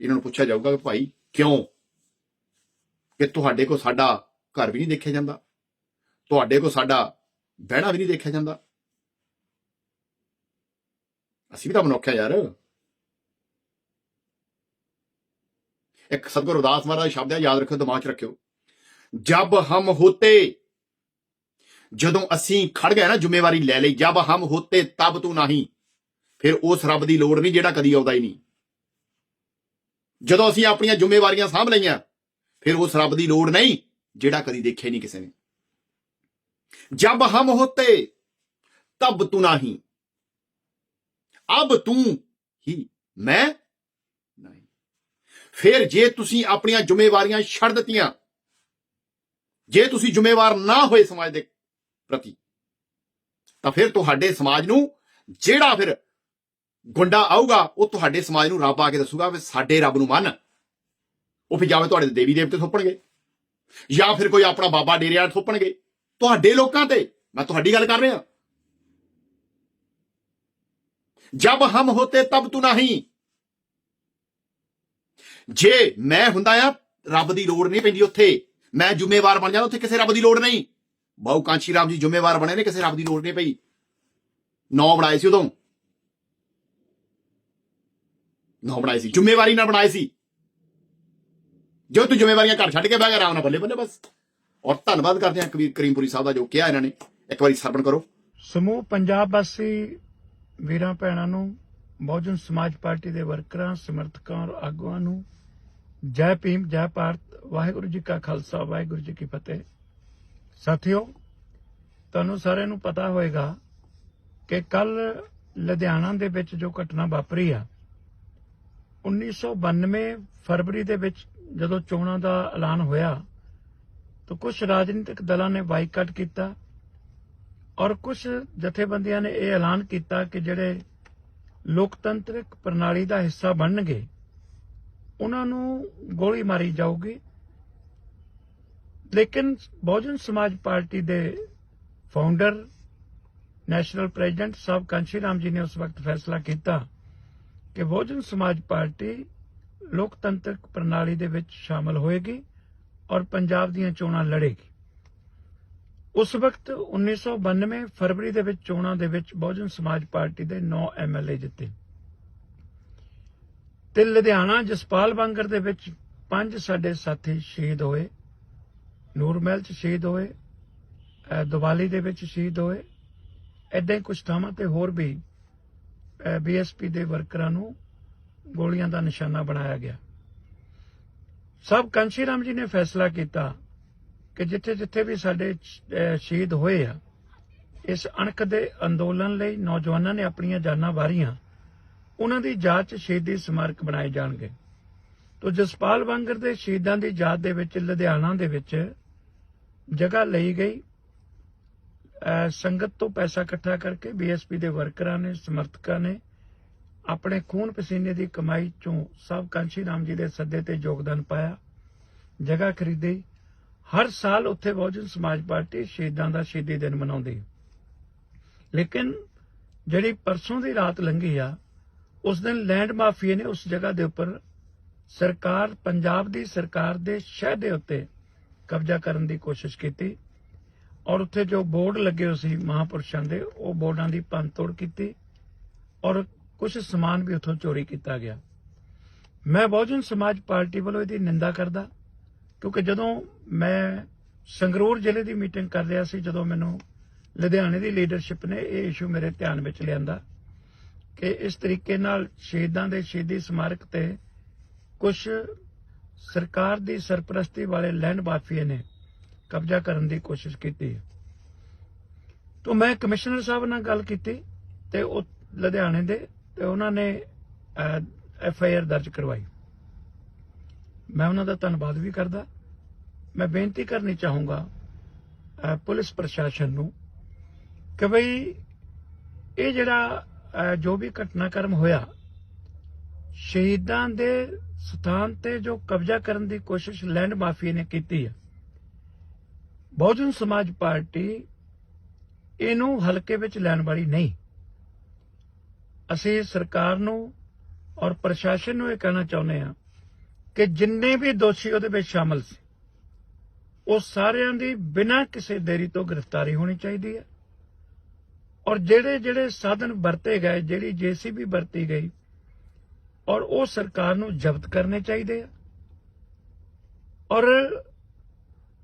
ਇਹਨਾਂ ਨੂੰ ਪੁੱਛਿਆ ਜਾਊਗਾ ਕਿ ਭਾਈ ਕਿਉਂ? ਕਿ ਤੁਹਾਡੇ ਕੋ ਸਾਡਾ ਘਰ ਵੀ ਨਹੀਂ ਦੇਖਿਆ ਜਾਂਦਾ। ਤੁਹਾਡੇ ਕੋ ਸਾਡਾ ਬਹਿਣਾ ਵੀ ਨਹੀਂ ਦੇਖਿਆ ਜਾਂਦਾ। ਅਸੀਂ ਵੀ ਤਾਂ ਮਨੁੱਖ ਆ ਯਾਰ। ਇੱਕ ਸਤਿਗੁਰੂ ਅਰਦਾਸ ਮਹਾਰਾਜ ਸ਼ਬਦ ਹੈ ਯਾਦ ਰੱਖਿਓ, ਦਿਮਾਗ 'ਚ ਰੱਖਿਓ। ਜਬ ਹਮ ਹੋਤੇ, ਜਦੋਂ ਅਸੀਂ ਖੜ ਗਏ ਨਾ ਜ਼ਿੰਮੇਵਾਰੀ ਲੈ ਲਈ, ਜਬ ਹਮ ਹੋਤੇ, ਤਬ ਤੂੰ ਨਹੀਂ। ਫਿਰ ਉਸ ਰੱਬ ਦੀ ਲੋੜ ਨਹੀਂ ਜਿਹੜਾ ਕਦੀ ਆਉਂਦਾ ਹੀ ਨਹੀਂ। ਜਦੋਂ ਅਸੀਂ ਆਪਣੀਆਂ ਜ਼ਿੰਮੇਵਾਰੀਆਂ ਸਾਂਭ ਲਈਆਂ, ਫਿਰ ਉਸ ਰੱਬ ਦੀ ਲੋੜ ਨਹੀਂ, ਜਿਹੜਾ ਕਦੀ ਦੇਖਿਆ ਨਹੀਂ ਕਿਸੇ ਨੇ। ਜਬ ਹਮ ਹੋਤੇ, ਤਬ ਤੂੰ ਨਹੀਂ। ਅਬ ਤੂੰ ਹੀ, ਮੈਂ ਨਹੀਂ। ਫਿਰ ਜੇ ਤੁਸੀਂ ਆਪਣੀਆਂ ਜ਼ਿੰਮੇਵਾਰੀਆਂ ਛੱਡ ਦਿੱਤੀਆਂ, ਜੇ ਤੁਸੀਂ ਜ਼ਿੰਮੇਵਾਰ ਨਾ ਹੋਏ ਸਮਾਜ ਦੇ ਪ੍ਰਤੀ, ਤਾਂ ਫਿਰ ਤੁਹਾਡੇ ਸਮਾਜ ਨੂੰ ਜਿਹੜਾ ਫਿਰ ਗੁੰਡਾ ਆਊਗਾ, ਉਹ ਤੁਹਾਡੇ ਸਮਾਜ ਨੂੰ ਰੱਬ ਆ ਕੇ ਦੱਸੂਗਾ ਵੀ ਸਾਡੇ ਰੱਬ ਨੂੰ ਮੰਨ। ਉਹ ਫਿਰ ਜਾਵੇ ਤੁਹਾਡੇ ਦੇਵੀ ਦੇਵਤੇ ਥੋਪਣਗੇ। ਜਾਂ ਫਿਰ ਕੋਈ ਆਪਣਾ ਬਾਬਾ ਡੇਰੇ ਵਾਲਾ ਥੋਪਣਗੇ। ਤੁਹਾਡੇ ਲੋਕਾਂ ਤੇ, ਮੈਂ ਤੁਹਾਡੀ ਗੱਲ ਕਰ ਰਿਹਾ। ਜਬ ਹਮ ਹੋਤੇ ਤਬ ਤੂੰ ਨਹੀਂ। ਜੇ ਮੈਂ ਹੁੰਦਾ ਆ, ਰੱਬ ਦੀ ਲੋੜ ਨਹੀਂ ਪੈਂਦੀ ਉੱਥੇ। ਮੈਂ ਜ਼ਿੰਮੇਵਾਰ ਬਣ ਜਾਂਦਾ, ਉੱਥੇ ਕਿਸੇ ਰੱਬ ਦੀ ਲੋੜ ਨਹੀਂ। ਬਾਉ ਕਾਂਚੀ ਰਾਮ ਜੀ ਜ਼ਿੰਮੇਵਾਰ ਬਣੇ ਨੇ, ਕਿਸੇ ਰੱਬ ਦੀ ਲੋੜ ਨਹੀਂ ਪਈ। ਨੌ ਬਣਾਏ ਸੀ ਉਦੋਂ। ਨੌ ਬਣਾਏ ਸੀ। ਜ਼ਿੰਮੇਵਾਰੀ ਨਾਲ ਬਣਾਏ ਸੀ। ਜੋ ਤੂੰ ਜ਼ਿੰਮੇਵਾਰੀਆਂ ਘਰ ਛੱਡ ਕੇ ਬਹਿ ਗਿਆ, ਆਰਾਮ ਨਾਲ ਬੱਲੇ ਬੱਲੇ ਬਸ। ਔਰ ਧੰਨਵਾਦ ਕਰਦੇ ਹਾਂ ਕਬੀਰ ਕਰੀਮਪੁਰੀ ਸਾਹਿਬ ਦਾ ਜੋ ਕਿਹਾ ਇਹਨਾਂ ਨੇ। ਇੱਕ ਵਾਰੀ ਸਰਵਣ ਕਰੋ। ਸਮੂਹ ਪੰਜਾਬ ਵਾਸੀ ਵੀਰਾਂ ਭੈਣਾਂ ਨੂੰ, ਬਹੁਜਨ ਸਮਾਜ ਪਾਰਟੀ ਦੇ ਵਰਕਰਾਂ, ਸਮਰਥਕਾਂ ਔਰ ਆਗੂਆਂ ਨੂੰ ਜੈ ਭੀਮ, ਜੈ ਭਾਰਤ। ਵਾਹਿਗੁਰੂ ਜੀ ਕਾ ਖਾਲਸਾ, ਵਾਹਿਗੁਰੂ ਜੀ ਕੀ ਫਤਿਹ। ਸਾਥੀਓ, ਤੁਹਾਨੂੰ ਸਾਰਿਆਂ ਨੂੰ ਪਤਾ ਹੋਵੇਗਾ ਕਿ ਕੱਲ ਲੁਧਿਆਣਾ ਦੇ ਵਿੱਚ ਜੋ ਘਟਨਾ ਵਾਪਰੀ ਆ 1992 ਫਰਵਰੀ ਦੇ ਵਿੱਚ ਜਦੋਂ ਚੋਣਾਂ ਦਾ ਐਲਾਨ ਹੋਇਆ, ਤਾਂ ਕੁਝ ਰਾਜਨੀਤਿਕ ਦਲਾਂ ਨੇ ਬਾਈਕਾਟ ਕੀਤਾ ਔਰ ਕੁਝ ਜਥੇਬੰਦੀਆਂ ਨੇ ਇਹ ਐਲਾਨ ਕੀਤਾ ਕਿ ਜਿਹੜੇ ਲੋਕਤੰਤਰਿਕ ਪ੍ਰਣਾਲੀ ਦਾ ਹਿੱਸਾ ਬਣਨਗੇ, ਉਹਨਾਂ ਨੂੰ ਗੋਲੀ ਮਾਰੀ ਜਾਊਗੀ। ਲੇਕਿਨ ਬਹੁਜਨ ਸਮਾਜ ਪਾਰਟੀ ਦੇ ਫਾਊਂਡਰ, ਨੈਸ਼ਨਲ ਪ੍ਰੈਜ਼ੀਡੈਂਟ ਸਾਹਿਬ ਕਾਂਸ਼ੀ ਰਾਮ ਜੀ ਨੇ ਉਸ ਵਕਤ ਫੈਸਲਾ ਕੀਤਾ ਕਿ ਬਹੁਜਨ ਸਮਾਜ ਪਾਰਟੀ ਲੋਕਤੰਤਰਿਕ ਪ੍ਰਣਾਲੀ ਦੇ ਵਿੱਚ ਸ਼ਾਮਲ ਹੋਏਗੀ ਔਰ ਪੰਜਾਬ ਦੀਆਂ ਚੋਣਾਂ ਲੜੇਗੀ। ਉਸ ਵਕਤ 1992 ਫਰਵਰੀ ਦੇ ਵਿੱਚ ਚੋਣਾਂ ਦੇ ਵਿੱਚ ਬਹੁਜਨ ਸਮਾਜ ਪਾਰਟੀ ਦੇ 9 ਐਮਐਲਏ ਜਿੱਤੇ। ਤੇ ਲੁਧਿਆਣਾ ਜਸਪਾਲ ਬਾਂਗਰ ਦੇ ਵਿੱਚ ਪੰਜ ਸਾਡੇ ਸਾਥੀ ਸ਼ਹੀਦ ਹੋਏ ਨੂਰਮਹਿਲ ਚ ਸ਼ਹੀਦ ਹੋਏ ਦੀਵਾਲੀ ਦੇ ਵਿੱਚ ਸ਼ਹੀਦ ਹੋਏ। ਐਦਾਂ ਹੀ ਕੁਝ ਥਾਵਾਂ ਤੇ ਹੋਰ ਵੀ ਬੀਐਸਪੀ ਦੇ ਵਰਕਰਾਂ ਨੂੰ ਗੋਲੀਆਂ ਦਾ ਨਿਸ਼ਾਨਾ ਬਣਾਇਆ ਗਿਆ। ਸਭ ਕੰਸ਼ੀ ਰਾਮ ਜੀ ਨੇ ਫੈਸਲਾ ਕੀਤਾ ਕਿ ਜਿੱਥੇ ਜਿੱਥੇ ਵੀ ਸਾਡੇ ਸ਼ਹੀਦ ਹੋਏ ਆ, ਇਸ ਅਣਖ ਦੇ ਅੰਦੋਲਨ ਲਈ ਨੌਜਵਾਨਾਂ ਨੇ ਆਪਣੀਆਂ ਜਾਨਾਂ ਵਾਰੀਆਂ। ਉਹਨਾਂ ਦੀ ਯਾਦ 'ਚ ਸ਼ਹੀਦੀ ਸਮਾਰਕ ਬਣਾਏ ਜਾਣਗੇ। ਤੋ ਜਸਪਾਲ ਵਾਂਗਰ ਦੇ ਸ਼ਹੀਦਾਂ ਦੀ ਯਾਦ ਦੇ ਵਿੱਚ, ਲੁਧਿਆਣਾ ਦੇ ਵਿੱਚ ਜਗ੍ਹਾ ਲਈ ਗਈ। ਸੰਗਤ ਤੋਂ ਪੈਸਾ ਇਕੱਠਾ ਕਰਕੇ ਬੀਐਸਪੀ ਦੇ ਵਰਕਰਾਂ ਨੇ, ਸਮਰਥਕਾਂ ਨੇ ਆਪਣੇ ਖੂਨ ਪਸੀਨੇ ਦੀ ਕਮਾਈ ਚੋਂ ਸਭ ਕਾਂਸ਼ੀ ਰਾਮ ਜੀ ਦੇ ਸੱਦੇ ਤੇ ਯੋਗਦਾਨ ਪਾਇਆ, ਜਗ੍ਹਾ ਖਰੀਦੀ। ਹਰ ਸਾਲ ਉੱਥੇ ਬਹੁਜਨ ਸਮਾਜ ਪਾਰਟੀ ਸ਼ਹੀਦਾਂ ਦਾ ਸ਼ਹੀਦੀ ਦਿਨ ਮਨਾਉਂਦੀ। ਲੇਕਿਨ ਜਿਹੜੀ ਪਰਸੋਂ ਦੀ ਰਾਤ ਲੰਘੀ ਆ, ਉਸ ਦਿਨ ਲੈਂਡ ਮਾਫੀਏ ਨੇ ਉਸ ਜਗ੍ਹਾ ਦੇ ਉੱਪਰ ਸਰਕਾਰ, ਪੰਜਾਬ ਦੀ ਸਰਕਾਰ ਦੇ ਸ਼ਹਿਰ ਦੇ ਉੱਤੇ ਕਬਜ਼ਾ ਕਰਨ ਦੀ ਕੋਸ਼ਿਸ਼ ਕੀਤੀ। ਔਰ ਉੱਥੇ ਜੋ ਬੋਰਡ ਲੱਗੇ ਹੋਏ ਸੀ ਮਹਾਪੁਰਸ਼ਾਂ ਦੇ, ਉਹ ਬੋਰਡਾਂ ਦੀ ਭੰਨਤੋੜ ਕੀਤੀ ਔਰ ਕੁਝ ਸਮਾਨ ਵੀ ਉੱਥੋਂ ਚੋਰੀ ਕੀਤਾ ਗਿਆ। ਮੈਂ ਬਹੁਜਨ ਸਮਾਜ ਪਾਰਟੀ ਵੱਲੋਂ ਇਹਦੀ ਨਿੰਦਾ ਕਰਦਾ, ਕਿਉਂਕਿ ਜਦੋਂ ਮੈਂ ਸੰਗਰੂਰ ਜ਼ਿਲ੍ਹੇ ਦੀ ਮੀਟਿੰਗ ਕਰ ਰਿਹਾ ਸੀ, ਜਦੋਂ ਮੈਨੂੰ ਲੁਧਿਆਣੇ ਦੀ ਲੀਡਰਸ਼ਿਪ ਨੇ ਇਹ ਇਸ਼ੂ ਮੇਰੇ ਧਿਆਨ ਵਿੱਚ ਲਿਆਂਦਾ ਕਿ ਇਸ ਤਰੀਕੇ ਨਾਲ ਸ਼ਹੀਦਾਂ ਦੇ ਸ਼ਹੀਦੀ ਸਮਾਰਕ ਤੇ ਕੁਝ ਸਰਕਾਰ ਦੀ ਸਰਪ੍ਰਸਤੀ ਵਾਲੇ ਲੈਂਡ ਮਾਫੀਏ ਨੇ ਕਬਜ਼ਾ ਕਰਨ ਦੀ ਕੋਸ਼ਿਸ਼ ਕੀਤੀ। ਤੋਂ ਮੈਂ ਕਮਿਸ਼ਨਰ ਸਾਹਿਬ ਨਾਲ ਗੱਲ ਕੀਤੀ ਤੇ ਉਹ ਲੁਧਿਆਣੇ ਦੇ ਤੇ ਉਹਨਾਂ ਨੇ ਐਫ ਆਈ ਆਰ ਦਰਜ ਕਰਵਾਈ। ਮੈਂ ਉਹਨਾਂ ਦਾ ਧੰਨਵਾਦ ਵੀ ਕਰਦਾ। ਮੈਂ ਬੇਨਤੀ ਕਰਨੀ ਚਾਹੂੰਗਾ ਪੁਲਿਸ ਪ੍ਰਸ਼ਾਸਨ ਨੂੰ ਕਿ ਭਈ ਇਹ ਜਿਹੜਾ ਜੋ ਵੀ ਘਟਨਾਕ੍ਰਮ ਹੋਇਆ, ਸ਼ਹੀਦਾਂ ਦੇ ਸਥਾਨ ਤੇ ਜੋ ਕਬਜ਼ਾ ਕਰਨ ਦੀ ਕੋਸ਼ਿਸ਼ ਲੈਂਡ ਮਾਫੀਆ ਨੇ ਕੀਤੀ ਹੈ ਬਹੁਜਨ ਸਮਾਜ ਪਾਰਟੀ ਇਹਨੂੰ ਹਲਕੇ ਵਿੱਚ ਲੈਣ ਵਾਲੀ ਨਹੀਂ। ਅਸੀਂ ਸਰਕਾਰ ਨੂੰ ਔਰ ਪ੍ਰਸ਼ਾਸਨ ਨੂੰ ਇਹ ਕਹਿਣਾ ਚਾਹੁੰਦੇ ਹਾਂ ਕਿ ਜਿੰਨੇ ਵੀ ਦੋਸ਼ੀ ਉਹਦੇ ਵਿੱਚ ਸ਼ਾਮਲ ਸੀ, ਉਹ ਸਾਰਿਆਂ ਦੀ ਬਿਨਾਂ ਕਿਸੇ ਦੇਰੀ ਤੋਂ ਗ੍ਰਿਫਤਾਰੀ ਹੋਣੀ ਚਾਹੀਦੀ ਹੈ। ਔਰ ਜਿਹੜੇ ਜਿਹੜੇ ਸਾਧਨ ਵਰਤੇ ਗਏ, ਜਿਹੜੀ ਜੀਸੀਬੀ ਵਰਤੀ ਗਈ, ਔਰ ਉਹ ਸਰਕਾਰ ਨੂੰ ਜ਼ਬਤ ਕਰਨੇ ਚਾਹੀਦੇ ਆ। ਔਰ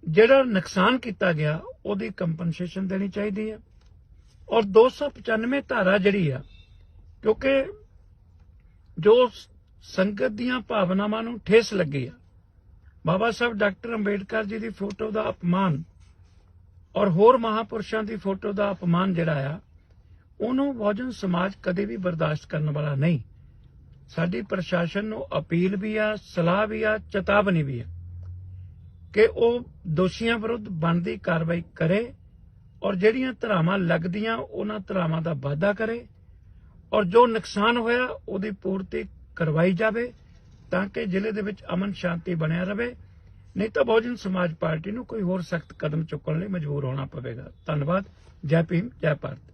ਜਿਹੜਾ ਨੁਕਸਾਨ ਕੀਤਾ ਗਿਆ, ਉਹਦੀ ਕੰਪਨਸੇਸ਼ਨ ਦੇਣੀ ਚਾਹੀਦੀ ਹੈ। ਔਰ 295 ਧਾਰਾ ਜਿਹੜੀ ਆ, ਕਿਉਂਕਿ ਜੋ ਸੰਗਤ ਦੀਆਂ ਭਾਵਨਾਵਾਂ ਨੂੰ ਠੇਸ ਲੱਗੀ ਆ, ਬਾਬਾ ਸਾਹਿਬ ਡਾਕਟਰ ਅੰਬੇਡਕਰ ਜੀ ਦੀ ਫੋਟੋ ਦਾ ਅਪਮਾਨ ਔਰ ਹੋਰ ਮਹਾਪੁਰਸ਼ਾਂ ਦੀ ਫੋਟੋ ਦਾ ਅਪਮਾਨ ਜਿਹੜਾ ਆ, ਉਹਨੂੰ ਬਹੁਜਨ ਸਮਾਜ ਕਦੇ ਵੀ ਬਰਦਾਸ਼ਤ ਕਰਨ ਵਾਲਾ ਨਹੀਂ। ਸਾਡੀ ਪ੍ਰਸ਼ਾਸਨ ਨੂੰ ਅਪੀਲ ਵੀ ਆ, ਸਲਾਹ ਵੀ ਆ, ਚੇਤਾਵਨੀ ਵੀ ਆ। ਕਿ ਉਹ ਦੋਸ਼ੀਆਂ ਵਿਰੁੱਧ ਬਣਦੀ ਕਾਰਵਾਈ ਕਰੇ ਔਰ ਜਿਹੜੀਆਂ ਧਰਾਵਾਂ ਲੱਗਦੀਆਂ ਉਹਨਾਂ ਧਰਾਵਾਂ ਦਾ ਵਾਅਦਾ ਕਰੇ ਔਰ ਜੋ ਨੁਕਸਾਨ ਹੋਇਆ ਉਹਦੀ ਪੂਰਤੀ ਕਰਵਾਈ ਜਾਵੇ ਤਾਂ ਕਿ ਜ਼ਿਲ੍ਹੇ ਦੇ ਵਿੱਚ ਅਮਨ ਸ਼ਾਂਤੀ ਬਣਿਆ ਰਹੇ। ਨਹੀਂ ਤਾਂ ਬਹੁਜਨ ਸਮਾਜ ਪਾਰਟੀ ਨੂੰ ਕੋਈ ਹੋਰ ਸਖਤ ਕਦਮ ਚੁੱਕਣ ਲਈ ਮਜਬੂਰ ਹੋਣਾ ਪਵੇਗਾ। ਧੰਨਵਾਦ। ਜੈ ਭੀਮ, ਜੈ ਭਾਰਤ।